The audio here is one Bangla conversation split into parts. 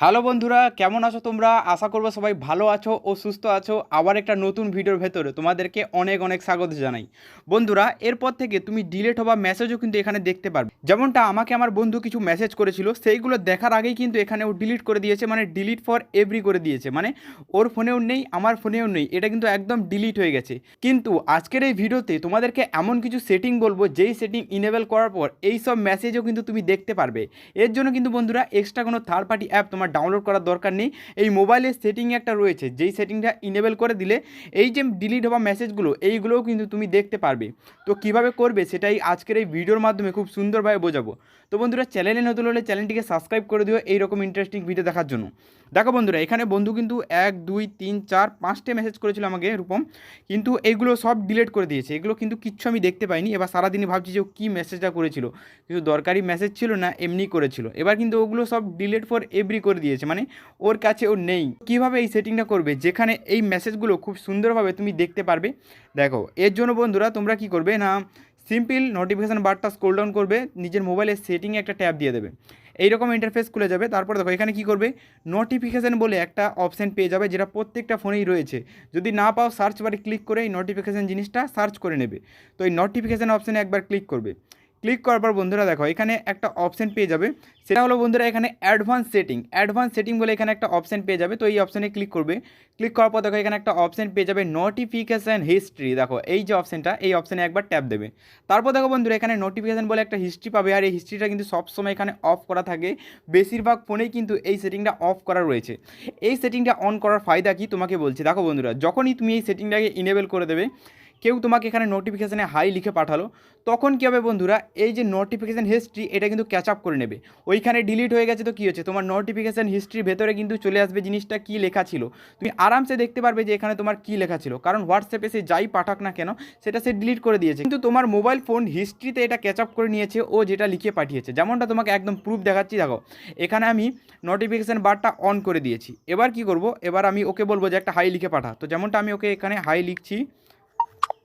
হ্যালো বন্ধুরা, কেমন আছো তোমরা? আশা করব সবাই ভালো আছো ও সুস্থ আছো। আবার একটা নতুন ভিডিওর ভেতরে তোমাদেরকে অনেক অনেক স্বাগত জানাই। বন্ধুরা, এরপর থেকে তুমি ডিলেট হওয়া মেসেজও কিন্তু এখানে দেখতে পারবে। যেমনটা আমাকে আমার বন্ধু কিছু মেসেজ করেছিল, সেইগুলো দেখার আগেই কিন্তু এখানে ও ডিলিট করে দিয়েছে মানে ডিলিট ফর এভরি করে দিয়েছে। মানে ওর ফোনেও নেই, আমার ফোনেও নেই, এটা কিন্তু একদম ডিলিট হয়ে গেছে। কিন্তু আজকের এই ভিডিওতে তোমাদেরকে এমন কিছু সেটিং বলব, যেই সেটিং ইনেবল করার পর এই সব মেসেজও কিন্তু তুমি দেখতে পারবে। এর জন্য কিন্তু বন্ধুরা এক্সট্রা কোনো থার্ড পার্টি অ্যাপ তোমার ডাউনলোড করার দরকার নেই। এই মোবাইলের সেটিং একটা রয়েছে, যেই সেটিংটা ইনেবল করে দিলে এই যে ডিলিট হওয়া মেসেজগুলো এইগুলোও কিন্তু তুমি দেখতে পারবে। তো কীভাবে করবে সেটাই আজকের এই ভিডিওর মাধ্যমে খুব সুন্দরভাবে বোঝাবো। তো বন্ধুরা চ্যানেলে নতুন হলে চ্যানেলটিকে সাবস্ক্রাইব করে দিও, এইরকম ইন্টারেস্টিং ভিডিও দেখার জন্য। দেখো বন্ধুরা, এখানে বন্ধু কিন্তু এক, দুই, তিন, চার, পাঁচটে মেসেজ করেছিল আমাকে রূপম। কিন্তু এইগুলো সব ডিলিট করে দিয়েছে। এগুলো কিন্তু কিচ্ছু আমি দেখতে পাইনি। এবার সারাদিনই ভাবছি যে ও কী মেসেজটা করেছিল। কিন্তু দরকারি মেসেজ ছিল না, এমনি করেছিল। এবার কিন্তু ওগুলো সব ডিলিট ফর এভরি করে দিয়েছে। মানে ওর কাছে ও নেই। কীভাবে এই সেটিংটা করবে? যেখানে এই মেসেজগুলো খুব সুন্দরভাবে তুমি দেখতে পারবে। দেখো, এর জন্য বন্ধুরা তোমরা কি করবে না সিম্পল নোটিফিকেশান বারটা স্ক্রোল ডাউন করবে, নিজের মোবাইলের সেটিংয়ে একটা ট্যাব দিয়ে দেবে। এইরকম ইন্টারফেস খুলে যাবে। তারপর দেখো, এখানে কি করবে? নোটিফিকেশান বলে একটা অপশান পেয়ে যাবে, যেটা প্রত্যেকটা ফোনেই রয়েছে। যদি না পাও সার্চ বারে ক্লিক করে এই নোটিফিকেশান জিনিসটা সার্চ করে নেবে। তো এই নোটিফিকেশান অপশানে একবার ক্লিক করবে। ক্লিক করার পর বন্ধুরা দেখো, এখানে একটা অপশান পেয়ে যাবে। সেটা হলো বন্ধুরা এখানে অ্যাডভান্স সেটিং অ্যাডভান্স সেটিং বলে এখানে একটা অপশান পেয়ে যাবে। তো এই অপশানে ক্লিক করবে। ক্লিক করার পর দেখো, এখানে একটা অপশান পেয়ে যাবে নোটিফিকেশান হিস্ট্রি দেখো, এই যে অপশানটা এই অপশানে একবার ট্যাপ দেবে। তারপর দেখো বন্ধুরা, এখানে নোটিফিকেশান বলে একটা হিস্ট্রি পাবে। আর এই হিস্ট্রিটা কিন্তু সবসময় এখানে অফ করা থাকে। বেশিরভাগ ফোনেই কিন্তু এই সেটিংটা অফ করা রয়েছে। এই সেটিংটা অন করার ফায়দা কি তোমাকে বলছি। দেখো বন্ধুরা, যখনই তুমি এই সেটিংটাকে ইনেবল করে দেবে কেউ তোমাকে এখানে নোটিফিকেশানে হাই লিখে পাঠালো, তখন কী হবে বন্ধুরা, এই যে নোটিফিকেশান হিস্ট্রি এটা কিন্তু ক্যাচ আপ করে নেবে। ওইখানে ডিলিট হয়ে গেছে তো কী হচ্ছে? তোমার নোটিফিকেশান হিস্ট্রির ভেতরে কিন্তু চলে আসবে জিনিসটা কী লেখা ছিল। তুমি আরামসে দেখতে পারবে যে এখানে তোমার কী লেখা ছিল। কারণ হোয়াটসঅ্যাপে সে যাই পাঠাক না কেন, সেটা সে ডিলিট করে দিয়েছে। কিন্তু তোমার মোবাইল ফোন হিস্ট্রিতে এটা ক্যাচ আপ করে নিয়েছে, ও যেটা লিখে পাঠিয়েছে। যেমনটা তোমাকে একদম প্রুফ দেখাচ্ছি, দেখো, এখানে আমি নোটিফিকেশান বারটা অন করে দিয়েছি। এবার কি করব? এবার আমি ওকে বলব যে একটা হাই লিখে পাঠা। তো যেমনটা আমি ওকে এখানে হাই লিখছি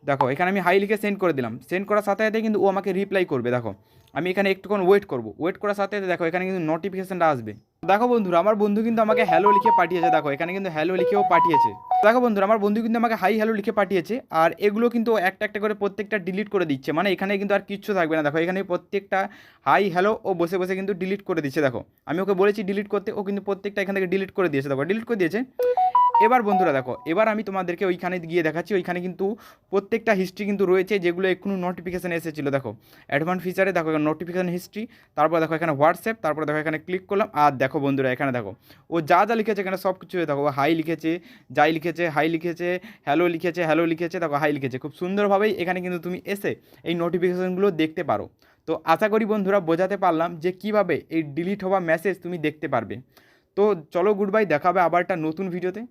দেখো, এখানে আমি হাই লিখে সেন্ড করে দিলাম। সেন্ড করার সাথে সাথে কিন্তু ও আমাকে রিপ্লাই করবে, দেখো। আমি এখানে একটুক্ষণ ওয়েট করব। ওয়েট করার সাথে সাথে দেখো, এখানে কিন্তু নোটিফিকেশানটা আসবে। দেখো বন্ধুরা, আমার বন্ধু কিন্তু আমাকে হ্যালো লিখে পাঠিয়েছে, দেখো। এখানে কিন্তু হ্যালো লিখেও পাঠিয়েছে। দেখো বন্ধুরা, আমার বন্ধু কিন্তু আমাকে হাই হ্যালো লিখে পাঠিয়েছে, আর এগুলো কিন্তু একটা একটা করে প্রত্যেকটা ডিলিট করে দিচ্ছে। মানে এখানে কিন্তু আর কিচ্ছু থাকবে না। দেখো, এখানে প্রত্যেকটা হাই হ্যালো ও বসে বসে কিন্তু ডিলিট করে দিচ্ছে, দেখো। আমি ওকে বলেছি ডিলিট করতে, ও কিন্তু প্রত্যেকটা এখান থেকে ডিলিট করে দিয়েছে, দেখো। ডিলিট করে দিয়েছে। এবার বন্ধুরা দেখো, এবার আমি তোমাদেরকে ওইখানে গিয়ে দেখাচ্ছি, ওইখানে কিন্তু প্রত্যেকটা হিস্ট্রি কিন্তু রয়েছে যেগুলো এক্ষুনি নোটিফিকেশান এসেছিল, দেখো। অ্যাডভান্স ফিচারে দেখো নোটিফিকেশান হিস্ট্রি তারপর দেখো এখানে হোয়াটসঅ্যাপ তারপর দেখো এখানে ক্লিক করলাম, আর দেখো বন্ধুরা এখানে দেখো, ও যা যা লিখেছে এখানে সব কিছু দেখো হাই লিখেছে, যাই লিখেছে হাই লিখেছে হ্যালো লিখেছে হ্যালো লিখেছে, দেখো হাই লিখেছে। খুব সুন্দরভাবেই এখানে কিন্তু তুমি এসে এই নোটিফিকেশানগুলো দেখতে পারো। তো আশা করি বন্ধুরা বোঝাতে পারলাম যে কীভাবে এই ডিলিট হওয়া মেসেজ তুমি দেখতে পারবে। তো চলো গুড বাই দেখাবে আবার একটা নতুন ভিডিওতে